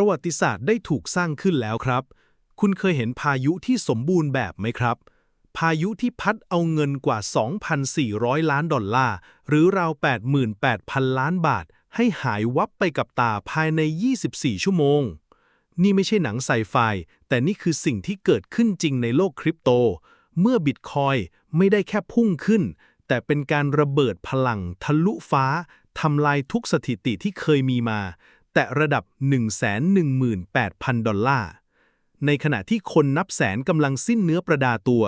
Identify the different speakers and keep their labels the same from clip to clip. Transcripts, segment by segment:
Speaker 1: ประวัติศาสตร์ได้ถูกสร้างขึ้นแล้วครับ คุณเคยเห็นพายุที่สมบูรณ์แบบไหมครับ พายุที่พัดเอาเงินกว่า 2,400 ล้านดอลลาร์ หรือราว 88,000 ล้านบาท ให้หายวับไปกับตาภายใน 24 ชั่วโมง นี่ไม่ใช่หนังไซไฟ แต่นี่คือสิ่งที่เกิดขึ้นจริงในโลกคริปโต เมื่อบิตคอยไม่ได้แค่พุ่งขึ้น แต่เป็นการระเบิดพลังทะลุฟ้าทำลายทุกสถิติที่เคยมีมา แต่ระดับ 118,000 ดอลลาร์ ในขณะที่คนนับแสนกำลังสิ้นเนื้อประดาตัว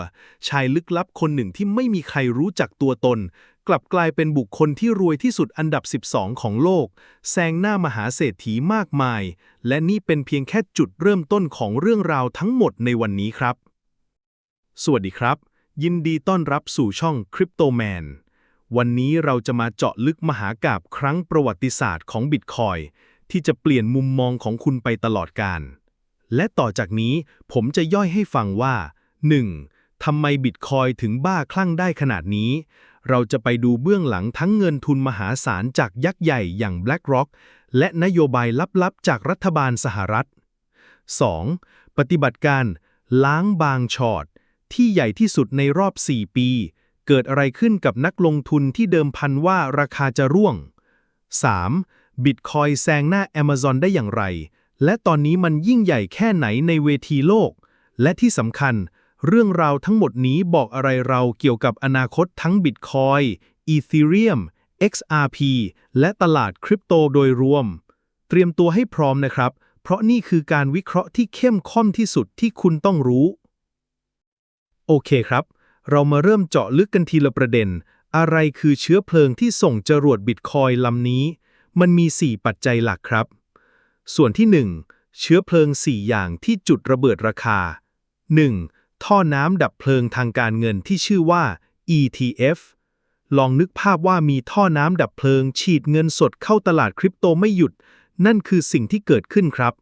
Speaker 1: ชายลึกลับคนหนึ่งที่ไม่มีใครรู้จักตัวตน กลับกลายเป็นบุคคลที่รวยที่สุดอันดับ 12 ของโลก แซงหน้ามหาเศรษฐีมากมาย และนี่เป็นเพียงแค่จุดเริ่มต้นของเรื่องราวทั้งหมดในวันนี้ครับ สวัสดีครับ ยินดีต้อนรับสู่ช่อง Crypto Man วันนี้เราจะมาเจาะลึกมหากาบครั้งประวัติศาสตร์ของบิตคอย ที่จะเปลี่ยนมุมมองของคุณไปตลอดกาลและต่อจากนี้ผมจะย่อยให้ฟังว่า 1. ทำไมบิตคอยถึงบ้าคลั่งได้ขนาดนี้ เราจะไปดูเบื้องหลังทั้งเงินทุนมหาศาลจากยักษ์ใหญ่อย่าง BlackRock และนโยบายลับๆ จากรัฐบาลสหรัฐ 2. ปฏิบัติการล้างบางชอดที่ใหญ่ที่สุดในรอบ 4 ปี เกิดอะไรขึ้นกับนักลงทุนที่เดิมพันว่าราคาจะร่วง 3. บิตคอยแซงหน้า Amazon ได้อย่างไร และตอนนี้มันยิ่งใหญ่แค่ไหนในเวทีโลก และที่สำคัญ เรื่องราวทั้งหมดนี้บอกอะไรเราเกี่ยวกับอนาคตทั้งบิตคอย Ethereum XRP และตลาดคริปโตโดยรวม เตรียมตัวให้พร้อมนะครับ เพราะนี่คือการวิเคราะห์ที่เข้มข้นที่สุดที่คุณต้องรู้ โอเคครับ เรามาเริ่มเจาะลึกกันทีละประเด็น อะไรคือเชื้อเพลิงที่ส่งจรวดบิตคอยลำนี้ มันมี 4 ปัจจัยหลักครับ ส่วนที่ 1 เชื้อเพลิง 4 อย่างที่จุดระเบิดราคา 1. ท่อน้ำดับเพลิงทางการเงินที่ชื่อว่า ETF ลองนึกภาพว่ามีท่อน้ำดับเพลิง ฉีดเงินสดเข้าตลาดคริปโตไม่หยุด นั่นคือสิ่งที่เกิดขึ้นครับ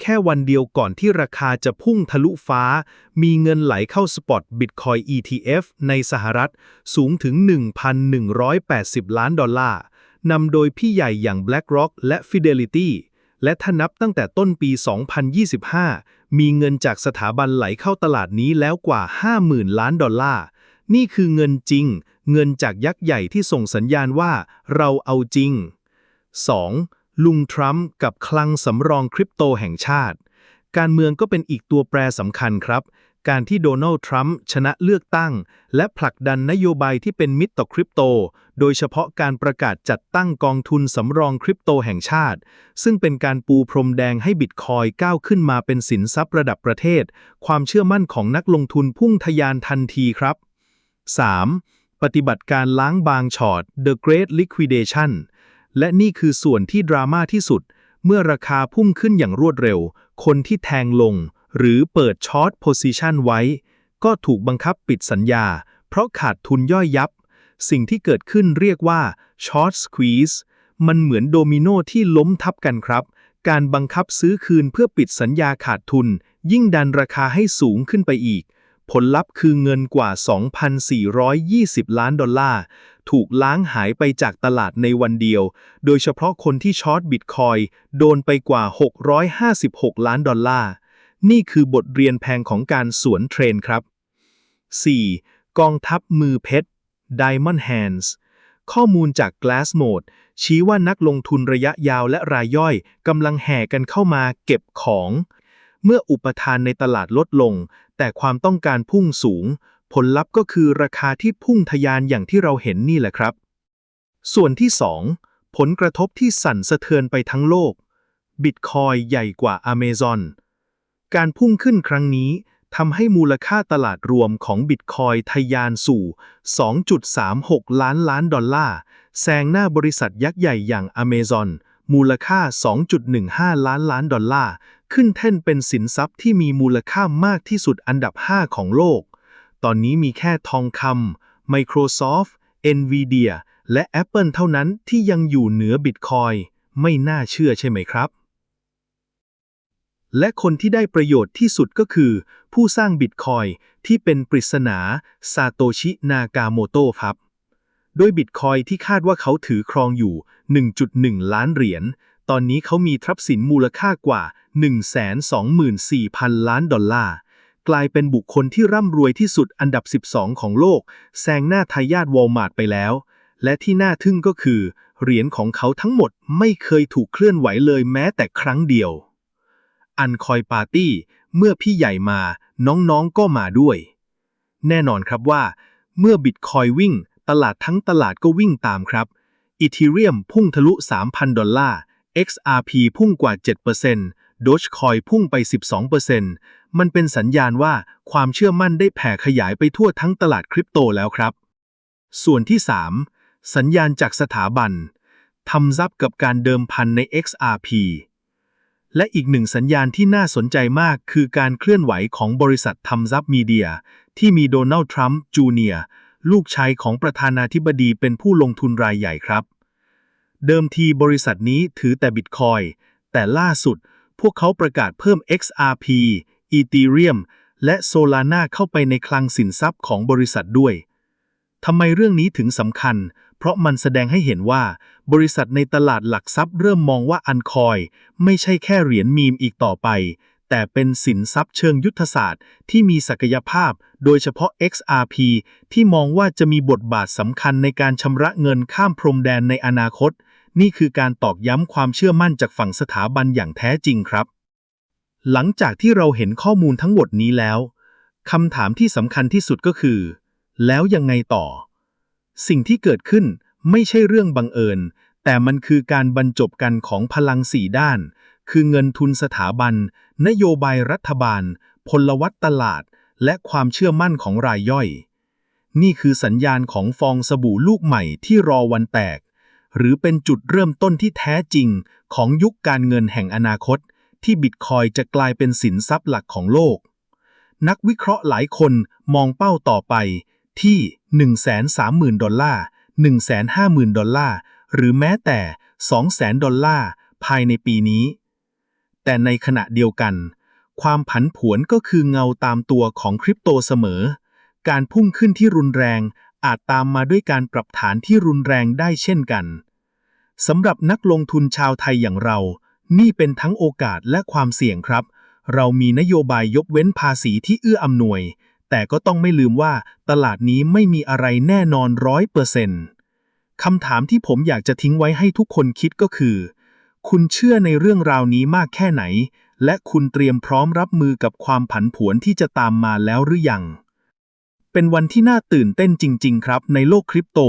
Speaker 1: แค่วันเดียวก่อนที่ราคาจะพุ่งทะลุฟ้า มีเงินไหลเข้าสปอตบิตคอย ETF ในสหรัฐสูงถึง 1,180 ล้านดอลลาร์ นำโดยพี่ใหญ่อย่าง BlackRock และ Fidelity และถ้านับตั้งแต่ต้นปี 2025 มีเงินจากสถาบันไหลเข้าตลาดนี้แล้วกว่า 50,000 ล้านดอลลาร์ นี่คือเงินจริง เงินจากยักษ์ใหญ่ที่ส่งสัญญาณว่าเราเอาจริง 2. ลุงทรัมป์กับคลังสำรองคริปโตแห่งชาติ การเมืองก็เป็นอีกตัวแปรสำคัญครับ การที่โดนัลด์ทรัมป์ชนะเลือกตั้ง และผลักดันนโยบายที่เป็นมิตรต่อคริปโต โดยเฉพาะการประกาศจัดตั้งกองทุนสำรองคริปโตแห่งชาติ ซึ่งเป็นการปูพรมแดงให้บิตคอยก้าวขึ้นมาเป็นสินทรัพย์ระดับประเทศ ความเชื่อมั่นของนักลงทุนพุ่งทะยานทันทีครับ 3. ปฏิบัติการล้างบางช็อต The Great Liquidation และนี่คือส่วนที่ดราม่าที่สุด เมื่อราคาพุ่งขึ้นอย่างรวดเร็ว คนที่แทงลง หรือเปิดช็อตโพซิชันไว้ ก็ถูกบังคับปิดสัญญา เพราะขาดทุนย่อยยับ สิ่งที่เกิดขึ้นเรียกว่าช็อตสควีซมันเหมือนโดมิโนที่ล้มทับกันครับ การบังคับซื้อคืนเพื่อปิดสัญญาขาดทุน ยิ่งดันราคาให้สูงขึ้นไปอีก ผลลัพธ์คือเงินกว่า 2,420 ล้านดอลลาร์ ถูกล้างหายไปจากตลาดในวันเดียว โดยเฉพาะคนที่ช็อตบิตคอยโดนไปกว่า 656 ล้านดอลลาร์ นี่คือบทเรียนแพงของการสวนเทรนครับ 4. กองทัพมือเพชร Diamond Hands ข้อมูลจาก Glassnode ชี้ว่านักลงทุนระยะยาวและรายย่อยกำลังแห่กันเข้ามาเก็บของ เมื่ออุปทานในตลาดลดลง แต่ความต้องการพุ่งสูง ผลลัพธ์ก็คือราคาที่พุ่งทะยานอย่างที่เราเห็นนี่แหละครับ ส่วนที่ 2 ผลกระทบที่สั่นสะเทือนไปทั้งโลกบิตคอยใหญ่กว่า Amazon การพุ่งขึ้นครั้งนี้ทำให้มูลค่าตลาดรวมของบิตคอยทะยานสู่ 2.36 ล้านล้านดอลลาร์ แซงหน้าบริษัทยักษ์ใหญ่อย่าง Amazon มูลค่า 2.15 ล้านล้านดอลลาร์ ขึ้นแท่นเป็นสินทรัพย์ที่มีมูลค่ามากที่สุดอันดับ 5 ของโลก ตอนนี้มีแค่ทองคำ Microsoft Nvidia และ Apple เท่านั้นที่ยังอยู่เหนือบิตคอยไม่น่าเชื่อใช่ไหมครับ และคนที่ได้ประโยชน์ที่สุดก็คือ ผู้สร้างบิตคอยที่เป็นปริศนาซาโตชินากาโมโตครับ โดยบิตคอยที่คาดว่าเขาถือครองอยู่ 1.1 ล้านเหรียญ ตอนนี้เขามีทรัพย์สินมูลค่ากว่า 124,000 ล้านดอลลาร์ กลายเป็นบุคคลที่ร่ำรวยที่สุดอันดับ 12 ของโลก แซงหน้าทายาทวอลมาร์ทไปแล้ว และที่น่าทึ่งก็คือ เหรียญของเขาทั้งหมดไม่เคยถูกเคลื่อนไหวเลยแม้แต่ครั้งเดียว อันคอยปาร์ตี้ เมื่อพี่ใหญ่มาน้องๆก็มาด้วย แน่นอนครับว่า เมื่อบิตคอยวิ่ง ตลาดทั้งตลาดก็วิ่งตามครับอีเทเรียมพุ่งทะลุ 3,000 ดอลลาร์ XRP พุ่งกว่า7% Dogecoin พุ่งไป 12%มันเป็นสัญญาณว่าความเชื่อมั่นได้แผ่ขยายไปทั่วทั้งตลาดคริปโตแล้วครับ ส่วนที่ 3 สัญญาณจากสถาบันทำซับกับการเดิมพันใน XRP และอีกหนึ่งสัญญาณที่น่าสนใจมากคือการเคลื่อนไหวของบริษัททำซับมีเดีย ที่มีโดนัลด์ทรัมป์จูเนียร์ลูกชายของประธานาธิบดีเป็นผู้ลงทุนรายใหญ่ครับ เดิมทีบริษัทนี้ถือแต่บิตคอยแต่ล่าสุด พวกเขาประกาศเพิ่ม XRP Ethereum และ Solana เข้าไปในคลังสินทรัพย์ของบริษัทด้วยทำไมเรื่องนี้ถึงสำคัญ เพราะมันแสดงให้เห็นว่า บริษัทในตลาดหลักทรัพย์เริ่มมองว่าอันคอย ไม่ใช่แค่เหรียญมีมอีกต่อไป แต่เป็นสินทรัพย์เชิงยุทธศาสตร์ ที่มีศักยภาพ โดยเฉพาะ XRP ที่มองว่าจะมีบทบาทสำคัญในการชำระเงินข้ามพรมแดนในอนาคต นี่คือการตอกย้ำความเชื่อมั่นจากฝั่งสถาบันอย่างแท้จริงครับ หลังจากที่เราเห็นข้อมูลทั้งหมดนี้แล้วคำถามที่สำคัญที่สุดก็คือ แล้วยังไงต่อ สิ่งที่เกิดขึ้นไม่ใช่เรื่องบังเอิญ แต่มันคือการบรรจบกันของพลังสี่ด้าน คือเงินทุนสถาบัน นโยบายรัฐบาล พลวัตตลาด และความเชื่อมั่นของรายย่อย นี่คือสัญญาณของฟองสบู่ลูกใหม่ที่รอวันแตก หรือเป็นจุดเริ่มต้นที่แท้จริงของยุคการเงินแห่งอนาคต ที่บิตคอยจะกลายเป็นสินทรัพย์หลักของโลก นักวิเคราะห์หลายคนมองเป้าต่อไปที่ 130,000 ดอลลาร์ 150,000 ดอลลาร์ หรือแม้แต่ 200,000 ดอลลาร์ ภายในปีนี้ แต่ในขณะเดียวกัน ความผันผวนก็คือเงาตามตัวของคริปโตเสมอ การพุ่งขึ้นที่รุนแรง อาจตามมาด้วยการปรับฐานที่รุนแรงได้เช่นกันสำหรับนักลงทุนชาวไทยอย่างเรา นี่เป็นทั้งโอกาสและความเสี่ยงครับ เรามีนโยบายยกเว้นภาษีที่เอื้ออำนวย แต่ก็ต้องไม่ลืมว่าตลาดนี้ไม่มีอะไรแน่นอนร้อยเปอร์เซ็นต์คำถามที่ผมอยากจะทิ้งไว้ให้ทุกคนคิดก็คือ คุณเชื่อในเรื่องราวนี้มากแค่ไหน และคุณเตรียมพร้อมรับมือกับความผันผวนที่จะตามมาแล้วหรือยัง เป็นวันที่น่าตื่นเต้นจริง ๆ ครับ ในโลกคริปโต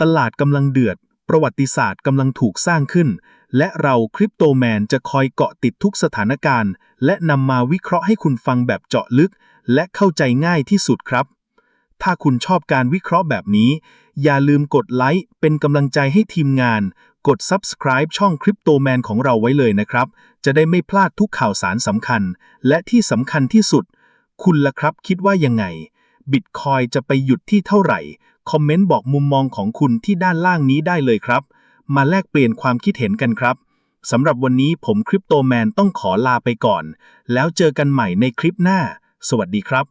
Speaker 1: ตลาดกำลังเดือด ประวัติศาสตร์กำลังถูกสร้างขึ้น และเราคริปโตแมนจะคอยเกาะติดทุกสถานการณ์ และนำมาวิเคราะห์ให้คุณฟังแบบเจาะลึก และเข้าใจง่ายที่สุดครับ ถ้าคุณชอบการวิเคราะห์แบบนี้ อย่าลืมกดไลค์เป็นกำลังใจให้ทีมงาน กด Subscribe ช่อง Crypto Man ของเราไว้เลยนะครับ จะได้ไม่พลาดทุกข่าวสารสำคัญ และที่สำคัญที่สุด คุณล่ะครับคิดว่ายังไงบิตคอยจะไปหยุดที่เท่าไหร่ คอมเมนต์บอกมุมมองของคุณที่ด้านล่างนี้ได้เลยครับ มาแลกเปลี่ยนความคิดเห็นกันครับสำหรับวันนี้ผมคริปโตแมนต้องขอลาไปก่อน แล้วเจอกันใหม่ในคลิปหน้า สวัสดีครับ